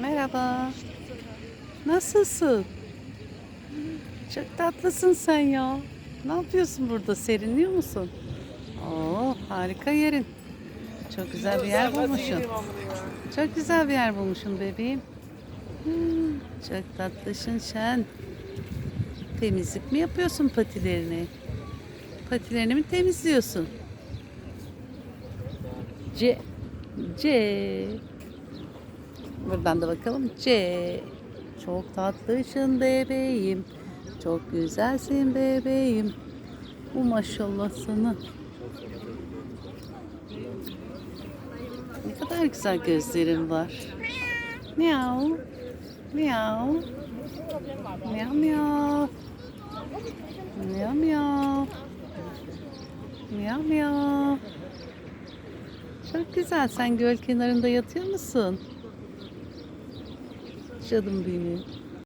Merhaba. Nasılsın? Çok tatlısın sen ya. Ne yapıyorsun burada? Serinliyor musun? Oo, harika yerin. Çok güzel bir yer bulmuşsun. Çok güzel bir yer bulmuşsun bebeğim. Hmm, çok tatlısın sen. Temizlik mi yapıyorsun patilerini? Patilerini mi temizliyorsun? C. C. Buradan da bakalım. C. Çok tatlısın bebeğim. Çok güzelsin bebeğim. Bu maşallah sana. Ne kadar güzel gözlerin var. Miau. Miau. Miau miau. Miau miau. Miau miau. Çok güzel. Sen göl kenarında yatıyor musun? Canım benim.